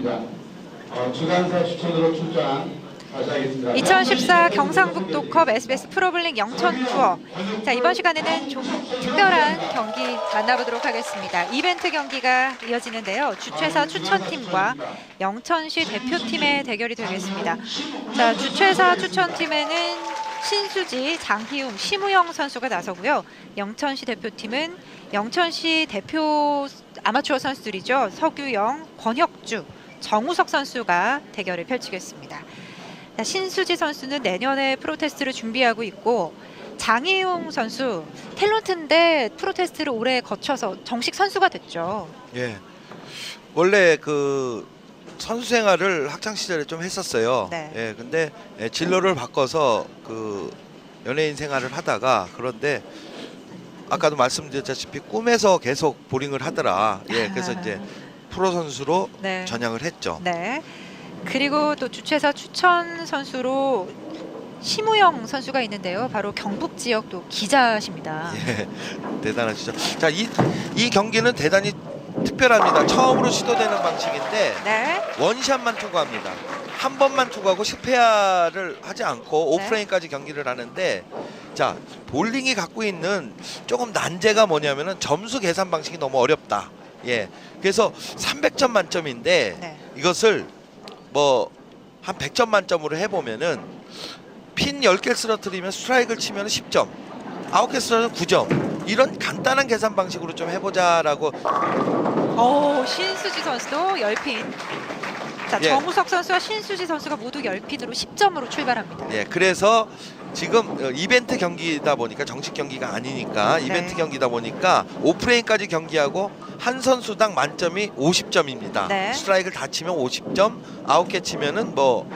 있습니다. 어, 주간사 추천으로 출전 다시 하겠습니다. 2014 경상북도컵 SBS 프로블링 영천 투어. 자 이번 시간에는 좀 특별한 경기 만나보도록 하겠습니다. 이벤트 경기가 이어지는데요. 주최사 추천팀과 영천시 대표팀의 대결이 되겠습니다. 자 주최사 추천팀에는 신수지, 장희웅, 심우영 선수가 나서고요. 영천시 대표팀은 영천시 대표 아마추어 선수들이죠. 서규영, 권혁주, 정우석 선수가 대결을 펼치겠습니다. 자, 신수지 선수는 내년에 프로테스트를 준비하고 있고 장희용 선수 탤런트인데 프로테스트를 올해 거쳐서 정식 선수가 됐죠. 예. 원래 그 선수 생활을 학창 시절에 좀 했었어요. 네. 예. 근데 예, 진로를 바꿔서 그 연예인 생활을 하다가 그런데 아까도 말씀드렸다시피 꿈에서 계속 보링을 하더라. 예. 그래서 아. 이제 프로 선수로 네. 전향을 했죠. 네. 그리고 또 주최사 추천 선수로 심우영 선수가 있는데요. 바로 경북 지역 또 기자십니다. 예. 대단하시죠. 자, 이, 이 경기는 대단히 특별합니다. 처음으로 시도되는 방식인데 네. 원샷만 투구합니다. 한 번만 투구하고 실패를 하지 않고 네. 오프레인까지 경기를 하는데 자 볼링이 갖고 있는 조금 난제가 뭐냐면은 점수 계산 방식이 너무 어렵다. 예, 그래서 300점 만점인데 네. 이것을 뭐 한 100점 만점으로 해보면은 핀 10개 쓰러뜨리면 스트라이크를 치면 10점, 9개 쓰러뜨리면 9점. 이런 간단한 계산 방식으로 좀 해보자라고 오, 신수지 선수도 10핀. 자, 예. 정우석 선수와 신수지 선수가 모두 10핀으로 10점으로 출발합니다. 예, 그래서 지금 어, 이벤트 경기다 보니까 정식 경기가 아니니까 이벤트 네. 경기다 보니까 오프레인까지 경기하고 한 선수당 만점이 50점입니다. 네. 스트라이크를 다 치면 50점, 아홉 개 치면은 뭐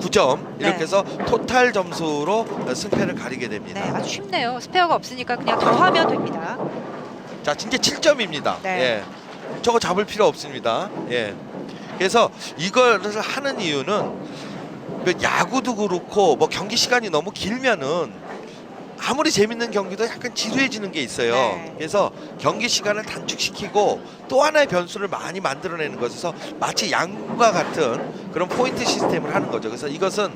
9점 이렇게 네. 해서 토탈 점수로 어, 승패를 가리게 됩니다. 네, 아주 쉽네요. 스페어가 없으니까 그냥 더하면 됩니다. 자, 진짜 7점입니다. 네. 예. 저거 잡을 필요 없습니다. 예. 그래서 이거를 하는 이유는 그 야구도 그렇고 뭐 경기 시간이 너무 길면은 아무리 재밌는 경기도 약간 지루해지는 게 있어요. 네. 그래서 경기 시간을 단축시키고 또 하나의 변수를 많이 만들어내는 것에서 마치 양과 같은 그런 포인트 시스템을 하는 거죠. 그래서 이것은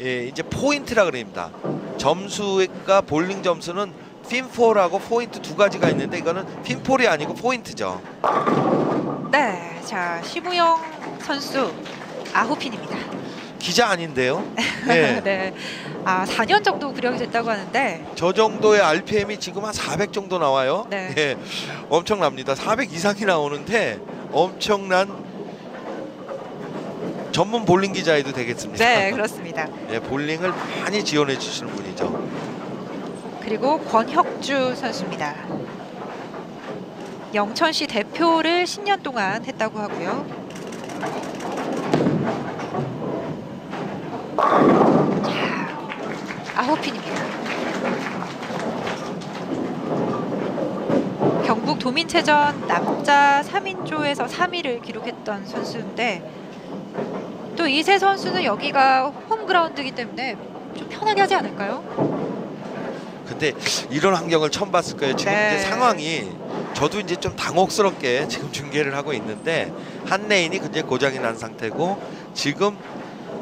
예, 이제 포인트라 그럽니다. 점수가 볼링 점수는 핀폴하고 포인트 두 가지가 있는데 이거는 핀폴이 아니고 포인트죠. 네, 자 심우영 선수 아홉핀입니다. 기자 아닌데요. 예. 네, 아 4년 정도 구력이 됐다고 하는데 저 정도의 RPM이 지금 한 400 정도 나와요. 네. 예. 엄청납니다. 400 이상이 나오는데 엄청난 전문 볼링 기자에도 되겠습니다. 네 그렇습니다. 예, 볼링을 많이 지원해 주시는 분이죠. 그리고 권혁주 선수입니다. 영천시 대표를 10년 동안 했다고 하고요. 자, 아홉 핀입니다. 경북 도민체전 남자 3인조에서 3위를 기록했던 선수인데 또 이 세 선수는 여기가 홈그라운드이기 때문에 좀 편하게 하지 않을까요? 근데 이런 환경을 처음 봤을 거예요. 지금 네. 이제 상황이 저도 이제 좀 당혹스럽게 지금 중계를 하고 있는데 한 레인이 굉장히 고장이 난 상태고 지금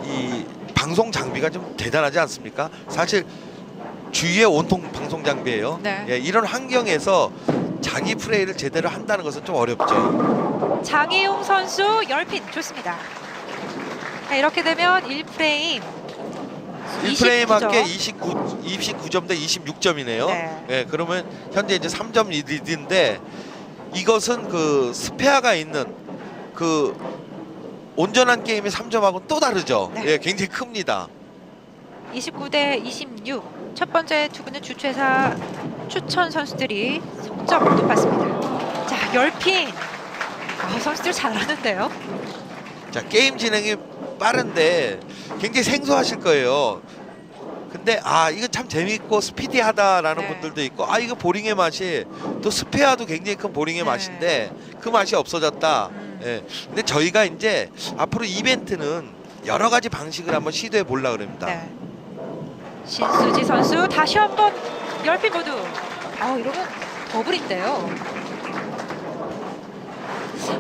이 방송 장비가 좀 대단하지 않습니까? 사실 주위에 온통 방송 장비예요. 네. 예, 이런 환경에서 자기 플레이를 제대로 한다는 것은 좀 어렵죠. 장희용 선수 10핀 좋습니다. 자, 이렇게 되면 1프레임 1프레임 합계 29점. 29, 29점 대 26점이네요. 네. 예, 그러면 현재 이제 3점 리드인데 이것은 그 스페어가 있는 그 온전한 게임의 3점하고는 또 다르죠. 네. 예, 굉장히 큽니다. 29대 26. 첫 번째 투구는 주최사 추천 선수들이 석점 높았습니다. 자, 10핀. 아, 선수들 잘하는데요. 자, 게임 진행이 빠른데 굉장히 생소하실 거예요. 근데 아 이거 참 재밌고 스피디하다라는 네. 분들도 있고 아 이거 보링의 맛이 또 스페어도 굉장히 큰 보링의 네. 맛인데 그 맛이 없어졌다. 음. 예. 근데 저희가 이제 앞으로 이벤트는 여러 가지 방식을 한번 시도해 보려 그럽니다. 네. 신수지 선수 다시 한번 10핀 모두. 아, 이러면 더블인데요.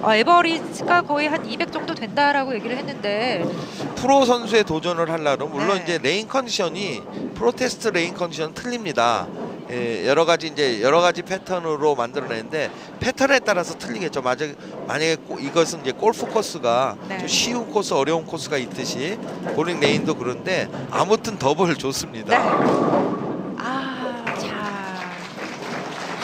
어, 에버리지가 거의 한 200 정도 된다라고 얘기를 했는데 프로 선수에 도전을 하려면 물론 네. 이제 레인 컨디션이 프로테스트 레인 컨디션 틀립니다. 예, 여러 가지 이제 여러 가지 패턴으로 만들어내는데 패턴에 따라서 틀리겠죠. 만약 만약에 꼬- 이것은 이제 골프 코스가 네. 좀 쉬운 코스, 어려운 코스가 있듯이 볼링 레인도 그런데 아무튼 더블 좋습니다. 네. 아, 자.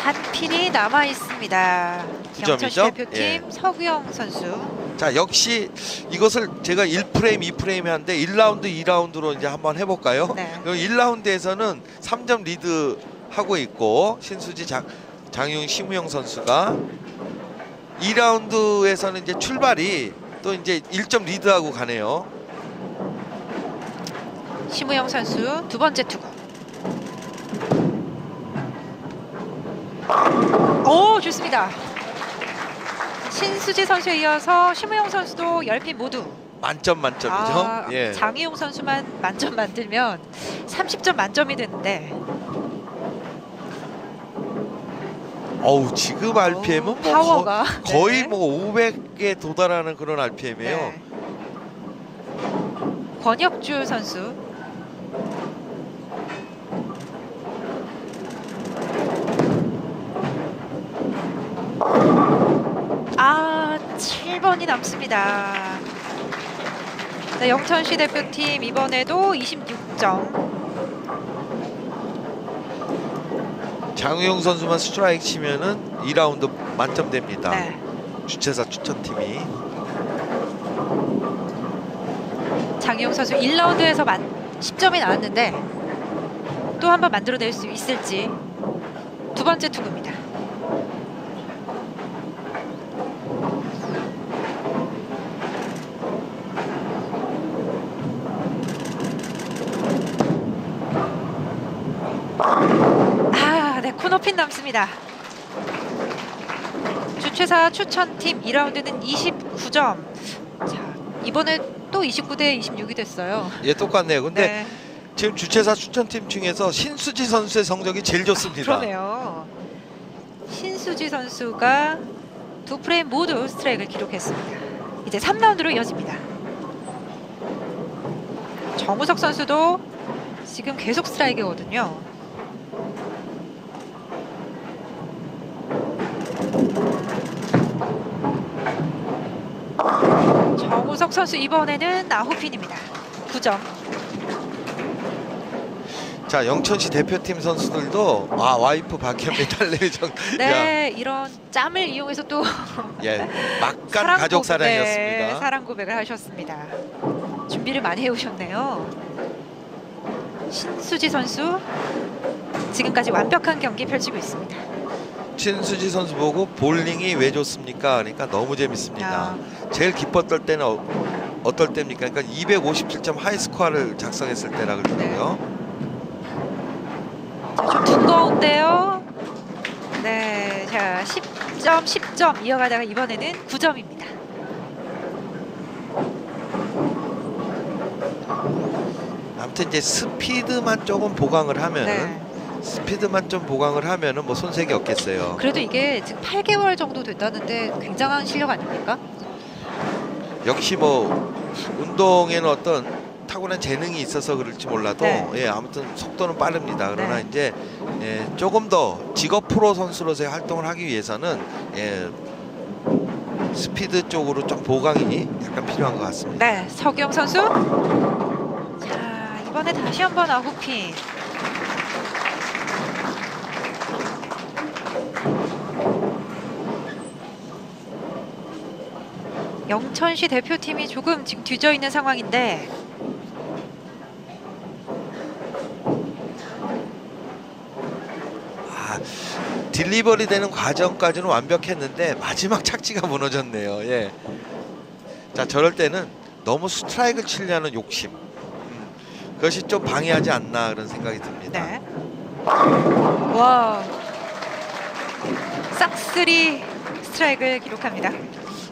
한 핀이 남아 있습니다. 영천시 대표팀 예. 서구영 선수. 자 역시 이것을 제가 1프레임, 2프레임 하는데 1라운드, 2라운드로 이제 한번 해볼까요? 네. 1라운드에서는 3점 리드 하고 있고 신수지 장, 장윤 심우영 선수가 2라운드에서는 이제 출발이 또 이제 1점 리드하고 가네요. 심우영 선수 두 번째 투구. 오, 좋습니다. 신수지 선수에 이어서 심우영 선수도 10핀 모두 만점 만점이죠. 아, 예. 장희용 선수만 만점 만들면 30점 만점이 되는데 어우 지금 RPM은 뭐 파워가 거, 거의 네. 뭐 500에 도달하는 그런 RPM이에요. 네. 권혁주 선수 아 7번이 남습니다. 네, 영천시 대표팀 이번에도 26점. 장우영 선수만 스트라이크 치면은 2라운드 만점 됩니다. 네. 주최사 추천팀이 장희용 선수 1라운드에서 만 10점이 나왔는데 또 한 번 만들어낼 수 있을지 두 번째 투구입니다. 코너핀 남습니다. 주최사 추천팀 2라운드는 29점. 자, 이번에 또 29대 26이 됐어요. 예 똑같네요. 근데 네, 지금 주최사 추천팀 중에서 신수지 선수의 성적이 제일 좋습니다. 그러네요. 신수지 선수가 두 프레임 모두 스트라이크를 기록했습니다. 이제 3라운드로 이어집니다. 정우석 선수도 지금 계속 스트라이크거든요. 정우석 선수 이번에는 아홉핀입니다. 9점. 자 영천시 대표팀 선수들도 아 와이프 박현미 딸내미 정 네, 이런 짬을 이용해서 또 예 막간 사랑 가족 고백, 사랑이었습니다. 네, 사랑 고백을 하셨습니다. 준비를 많이 해오셨네요. 신수지 선수 지금까지 완벽한 경기 펼치고 있습니다. 신수지 선수 보고 볼링이 왜 좋습니까? 그러니까 너무 재밌습니다. 아. 제일 기뻤던 때는 어, 어떨 때입니까? 그러니까 257점 하이 스코어를 작성했을 때라 그러더라고요. 자, 좀 두꺼운데요. 네, 자 10점, 10점 이어가다가 이번에는 9점입니다. 아무튼 이제 스피드만 조금 보강을 하면 네. 은 스피드만 좀 보강을 하면은 뭐 손색이 없겠어요. 그래도 이게 지금 8개월 정도 됐다는데 굉장한 실력 아닙니까? 역시 뭐 운동에는 어떤 타고난 재능이 있어서 그럴지 몰라도 네. 예 아무튼 속도는 빠릅니다. 그러나 네. 이제 예, 조금 더 직업 프로 선수로서의 활동을 하기 위해서는 예, 스피드 쪽으로 좀 보강이 약간 필요한 것 같습니다. 네, 서경 선수. 자, 이번에 다시 한번 아웃핀. 영천시 대표팀이 조금 지금 뒤져 있는 상황인데 아, 딜리버리 되는 과정까지는 완벽했는데 마지막 착지가 무너졌네요. 예. 자, 저럴 때는 너무 스트라이크를 치려는 욕심. 음, 그것이 좀 방해하지 않나 그런 생각이 듭니다. 네. 와. 싹쓸이 스트라이크를 기록합니다.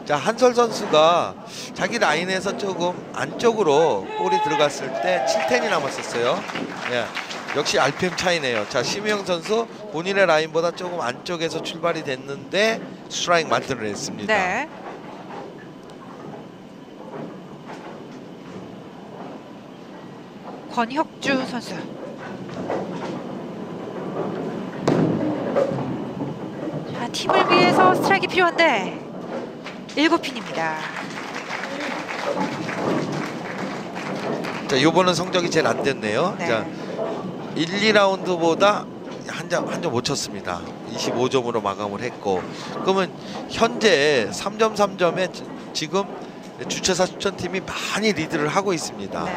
자 한솔 선수가 자기 라인에서 조금 안쪽으로 볼이 들어갔을 때 7텐이 남았었어요. 예. 역시 RPM 차이네요. 자 심희영 선수 본인의 라인보다 조금 안쪽에서 출발이 됐는데 스트라이크 만들어냈습니다. 네. 권혁주 선수. 자, 팀을 위해서 스트라이크 필요한데 7핀입니다. 자, 요번은 성적이 제일 안 됐네요. 네. 자, 1, 2라운드보다 한 점 한 점 못 쳤습니다. 25점으로 마감을 했고 그러면 현재 3점 3점에 지금 주최사 추천팀이 많이 리드를 하고 있습니다. 네.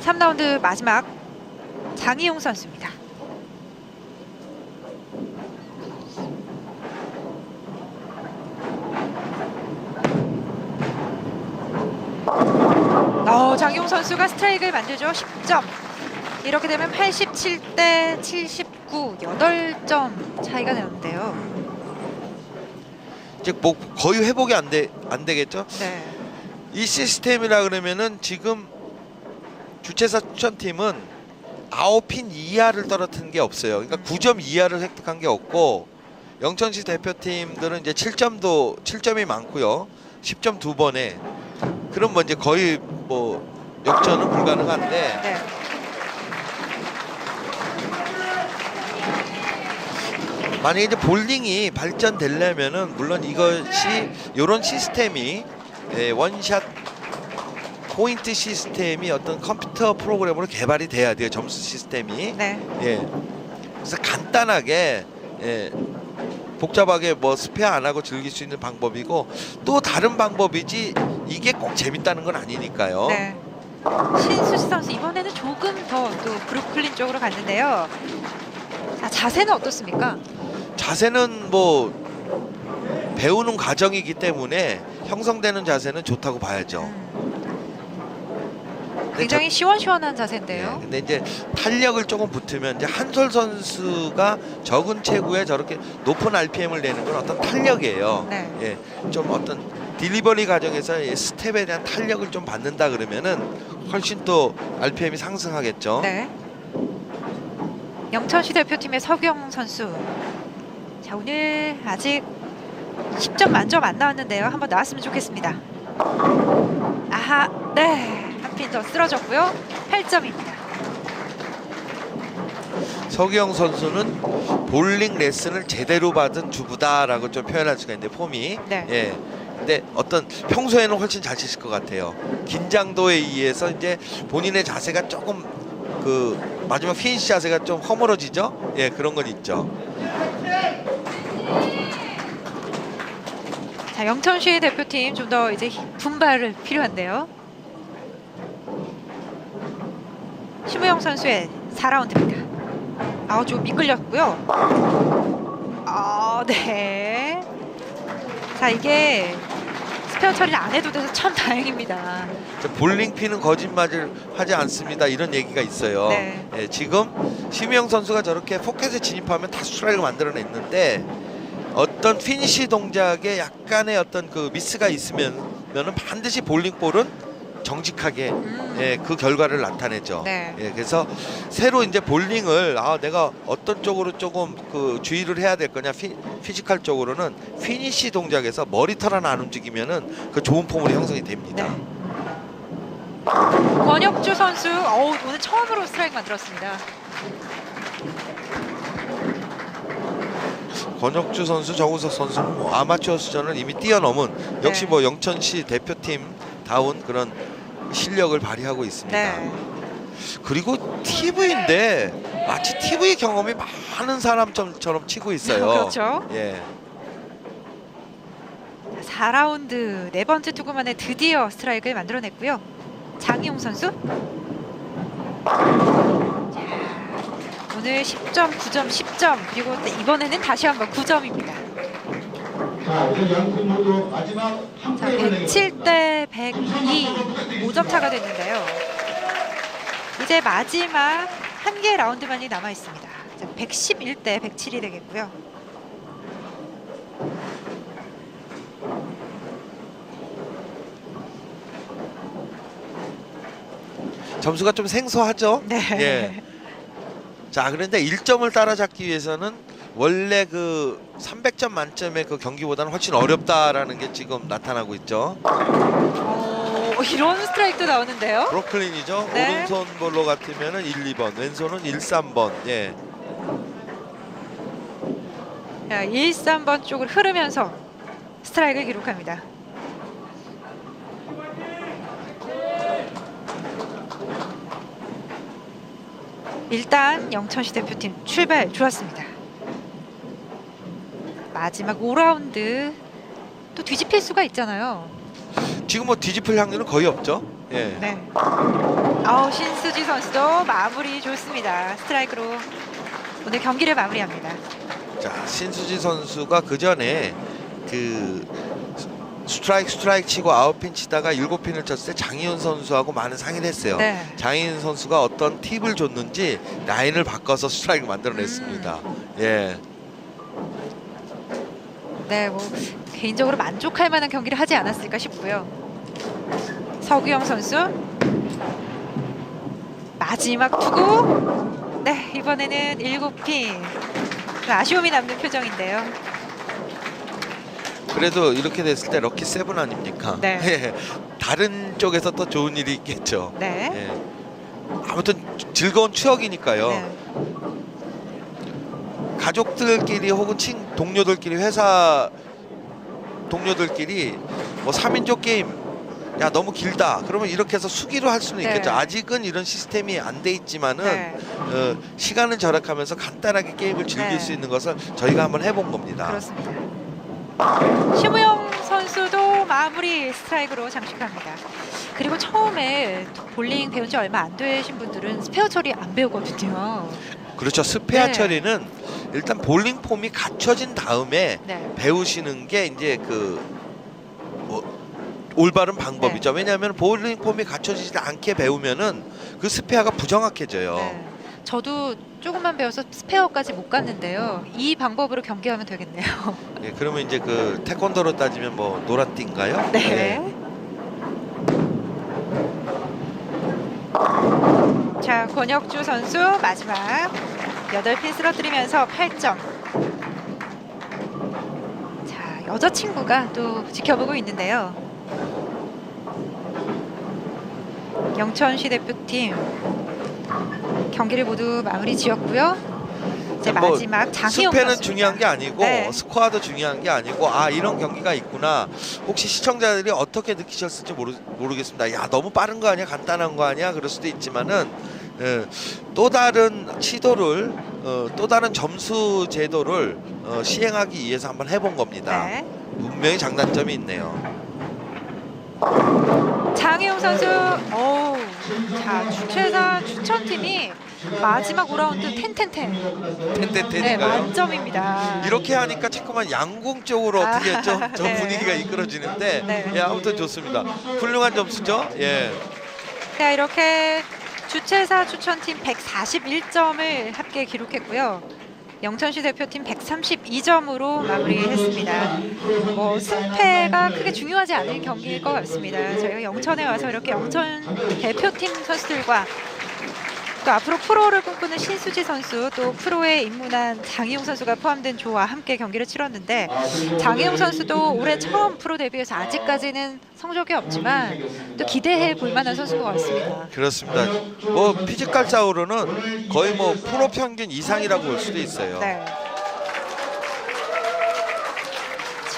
삼라운드 마지막 장희용 선수입니다. 어, 장희용 선수가 스트라이크를 만들죠. 10점. 이렇게 되면 87대 79, 8점 차이가 나는데요. 이제 뭐 거의 회복이 안돼안 되겠죠? 네. 이 시스템이라 그러면은 지금 주최사 추천팀은 9핀 이하를 떨어뜨린 게 없어요. 그러니까 9점 이하를 획득한 게 없고 영천시 대표팀들은 이제 7점도 7점이 많고요. 10점 두 번에 그럼 뭐 이제 거의 뭐 역전은 불가능한데 네. 만약에 이제 볼링이 발전되려면은 물론 이것이 이런 시스템이 예, 원샷 포인트 시스템이 어떤 컴퓨터 프로그램으로 개발이 돼야 돼요 점수 시스템이 네. 예 그래서 간단하게 예 복잡하게 뭐 스페어 안 하고 즐길 수 있는 방법이고 또 다른 방법이지 이게 꼭 재밌다는 건 아니니까요 네. 신수지 선수 이번에는 조금 더 또 브루클린 쪽으로 갔는데요. 자, 자세는 어떻습니까? 자세는 뭐 배우는 과정이기 때문에 형성되는 자세는 좋다고 봐야죠. 음, 굉장히 시원시원한 자세인데요. 네, 근데 이제 탄력을 조금 붙으면 이제 한솔 선수가 적은 체구에 저렇게 높은 RPM을 내는 건 어떤 탄력이에요. 네. 예, 좀 어떤 딜리버리 과정에서 이 스텝에 대한 탄력을 좀 받는다 그러면은 훨씬 또 RPM이 상승하겠죠. 네. 영천시 대표팀의 서경 선수. 자, 오늘 아직 10점 만점 안 나왔는데요. 한번 나왔으면 좋겠습니다. 아하, 네. 한 핀 더 쓰러졌고요. 8점입니다. 서기영 선수는 볼링 레슨을 제대로 받은 주부다라고 좀 표현할 수가 있는데 폼이 네. 예. 근데 어떤 평소에는 훨씬 잘 치실 것 같아요. 긴장도에 의해서 이제 본인의 자세가 조금 그 마지막 피니시 자세가 좀 허물어지죠. 예, 그런 건 있죠. 자, 영천시 대표팀 좀 더 이제 분발을 필요한데요. 심우영 선수의 4라운드입니다. 아우 좀 미끌렸고요. 아, 네. 자, 이게 스 페어 처리를 안 해도 돼서 참 다행입니다. 저 볼링 피는 거짓말을 하지 않습니다. 이런 얘기가 있어요. 네. 예, 지금 심희영 선수가 저렇게 포켓에 진입하면 다 스트라이크를 만들어냈는데 어떤 피니시 동작에 약간의 어떤 그 미스가 있으면은 반드시 볼링볼은 정직하게 음. 예, 그 결과를 나타내죠. 네. 예, 그래서 새로 이제 볼링을 아 내가 어떤 쪽으로 조금 그 주의를 해야 될 거냐 피, 피지컬 쪽으로는 피니시 동작에서 머리털 하나 안 움직이면은 그 좋은 폼으로 형성이 됩니다. 네. 권혁주 선수, 어우, 오늘 처음으로 스트라이크 만들었습니다. 권혁주 선수, 정우석 선수는 뭐 아마추어 수준을 이미 뛰어넘은 역시 네. 뭐 영천시 대표팀 다운 그런 실력을 발휘하고 있습니다. 네. 그리고 TV인데 마치 TV 경험이 많은 사람처럼 치고 있어요. 그렇죠. 예. 4라운드 네 번째 투구 만에 드디어 스트라이크를 만들어냈고요. 장희용 선수. 자, 오늘 10점, 9점, 10점 그리고 이번에는 다시 한번 9점입니다. 자, 이제 양팀 모두 마지막 한 자, 프레임을 107대 102 5점 차가 됐는데요. 이제 마지막 한 개 라운드만이 남아 있습니다. 111대 107이 되겠고요. 점수가 좀 생소하죠? 네. 예. 자, 그런데 1점을 따라잡기 위해서는 원래 그 300점 만점의 그 경기보다는 훨씬 어렵다라는 게 지금 나타나고 있죠. 어, 이런 스트라이크도 나오는데요. 브로클린이죠. 네. 오른손 볼로 같으면은 1, 2번, 왼손은 1, 3번. 예. 자, 1, 3번 쪽으로 흐르면서 스트라이크를 기록합니다. 일단 영천시 대표팀 출발 좋았습니다. 마지막 5라운드 또 뒤집힐 수가 있잖아요. 지금 뭐 뒤집을 확률은 거의 없죠. 예. 네. 아우 신수지 선수도 마무리 좋습니다. 스트라이크로 오늘 경기를 마무리합니다. 자, 신수지 선수가 그 전에 그 스트라이크 스트라이크 치고 아웃핀 치다가 일곱 핀을 쳤을 때 장희훈 선수하고 많은 상의를 했어요. 네. 장희훈 선수가 어떤 팁을 줬는지 라인을 바꿔서 스트라이크 만들어냈습니다. 음. 예. 네, 뭐 개인적으로 만족할 만한 경기를 하지 않았을까 싶고요. 서구영 선수 마지막 투구. 네, 이번에는 일곱 핀. 그 아쉬움이 남는 표정인데요. 그래도 이렇게 됐을 때 럭키 세븐 아닙니까? 네. 예. 다른 쪽에서 더 좋은 일이 있겠죠. 네. 예. 아무튼 즐거운 추억이니까요. 네. 가족들끼리 혹은 친 동료들끼리 회사 동료들끼리 뭐 3인조 게임 야 너무 길다 그러면 이렇게 해서 수기로 할 수는 네. 있겠죠 아직은 이런 시스템이 안 돼 있지만은 네. 어, 시간을 절약하면서 간단하게 게임을 즐길 네. 수 있는 것을 저희가 한번 해본 겁니다 그렇습니다. 심우영 선수도 마무리 스트라이크로 장식합니다. 그리고 처음에 볼링 배운 지 얼마 안 되신 분들은 스페어 처리 안 배우거든요. 그렇죠 스페어 네. 처리는 일단 볼링 폼이 갖춰진 다음에 네. 배우시는 게 이제 그 뭐, 올바른 방법이죠. 네. 왜냐하면 볼링 폼이 갖춰지지 않게 배우면은 그 스페어가 부정확해져요. 네. 저도 조금만 배워서 스페어까지 못 갔는데요. 이 방법으로 경기하면 되겠네요. 예, 그러면 이제 그 태권도로 따지면 뭐 노라띠인가요? 네. 자, 권혁주 선수 마지막 8핀 쓰러뜨리면서 8점. 자, 여자친구가 또 지켜보고 있는데요. 영천시 대표팀 경기를 모두 마무리 지었고요. 이제 뭐 마지막 장희영 스페는 선수입니다. 중요한 게 아니고 네. 스코어도 중요한 게 아니고 아 이런 경기가 있구나. 혹시 시청자들이 어떻게 느끼셨을지 모르, 모르겠습니다. 야 너무 빠른 거 아니야? 간단한 거 아니야? 그럴 수도 있지만은 예, 또 다른 시도를 어, 또 다른 점수 제도를 어, 시행하기 위해서 한번 해본 겁니다. 네. 분명히 장단점이 있네요. 장혜용 선수, 어우, 자 주최사 추천팀이 마지막 5라운드 텐텐텐, 네 텐텐텐인가요? 만점입니다. 이렇게 하니까 자꾸만 양궁 쪽으로 아, 어떻게 좀, 좀 네. 분위기가 이끌어지는데 네. 예, 아무튼 좋습니다. 훌륭한 점수죠. 예. 자 이렇게 주최사 추천팀 141점을 합계 기록했고요. 영천시 대표팀 132점으로 마무리했습니다. 뭐 승패가 크게 중요하지 않은 경기일 것 같습니다. 저희가 영천에 와서 이렇게 영천 대표팀 선수들과 또 앞으로 프로를 꿈꾸는 신수지 선수 또 프로에 입문한 장희용 선수가 포함된 조와 함께 경기를 치렀는데 장희용 선수도 올해 처음 프로 데뷔해서 아직까지는 성적이 없지만 또 기대해 볼 만한 선수인 것 같습니다. 그렇습니다. 뭐 피지컬 싸우로는 거의 뭐 프로 평균 이상이라고 볼 수도 있어요. 네.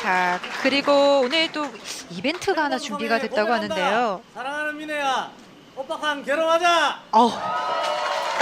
자 그리고 오늘 또 이벤트가 하나 준비가 됐다고 하는데요. 사랑하는 민혜야, 오빠랑 결혼하자. 어.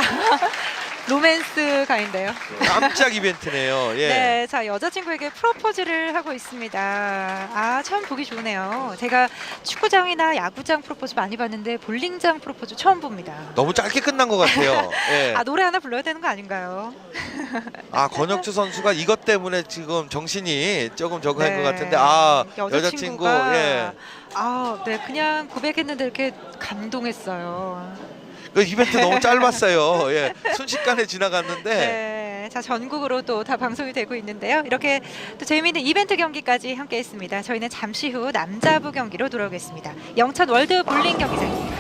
로맨스 가인데요. 깜짝 이벤트네요. 예. 네, 자 여자친구에게 프로포즈를 하고 있습니다. 아 참 보기 좋네요. 제가 축구장이나 야구장 프로포즈 많이 봤는데 볼링장 프로포즈 처음 봅니다. 너무 짧게 끝난 것 같아요. 예. 아 노래 하나 불러야 되는 거 아닌가요? 아 권혁주 선수가 이것 때문에 지금 정신이 조금 저거 한것 네. 같은데 아 여자친구 여자친구가 예. 아, 네, 그냥 고백했는데 이렇게 감동했어요. 그 이벤트 너무 짧았어요. 예. 순식간에 지나갔는데 네, 자 전국으로 또 다 방송이 되고 있는데요. 이렇게 또 재미있는 이벤트 경기까지 함께 했습니다. 저희는 잠시 후 남자부 경기로 돌아오겠습니다. 영천 월드 볼링 경기장입니다.